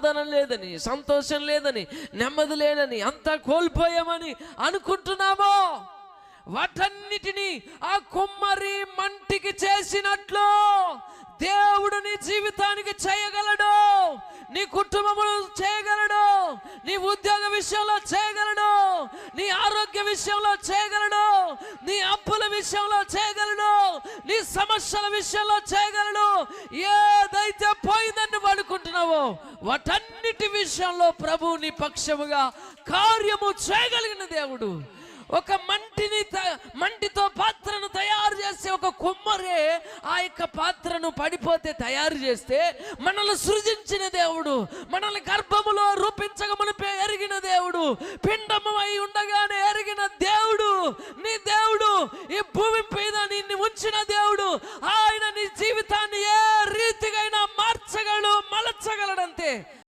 సమాధానం లేదని సంతోషం లేదని నెమ్మది లేదని అంతా కోల్పోయామని అనుకుంటున్నామో? వాటన్నిటినీ ఆ కుమ్మరి మంటికి చేసినట్లు దేవుడు నీ జీవితానికి చేయగలడు నీ కుటుంబములు చేయగలడు నీ ఉద్యోగ విషయంలో చేయగలడు నీ ఆరోగ్య విషయంలో చేయగలడు నీ అప్పుల విషయంలో చేయగలడు నీ సమస్యల విషయంలో చేయగలడు. చేశావో వాటన్నిటి విషయంలో ప్రభు నీ పక్షముగా కార్యము చేయగలిగిన దేవుడు. ఒక మంటిని మంటితో పాత్రను తయారు చేస్తే ఒక కుమ్మరే ఆ యొక్క పాత్రను పడిపోతే తయారు చేస్తే మనల్ని సృజించిన దేవుడు మనల్ని గర్భములో రూపించగమనిపే ఎరిగిన దేవుడు పిండము అయి ఉండగానే ఎరిగిన దేవుడు నీ దేవుడు ఈ భూమి పైన నిన్ను ఉంచిన దేవుడు ఆ మార్చగలడంతే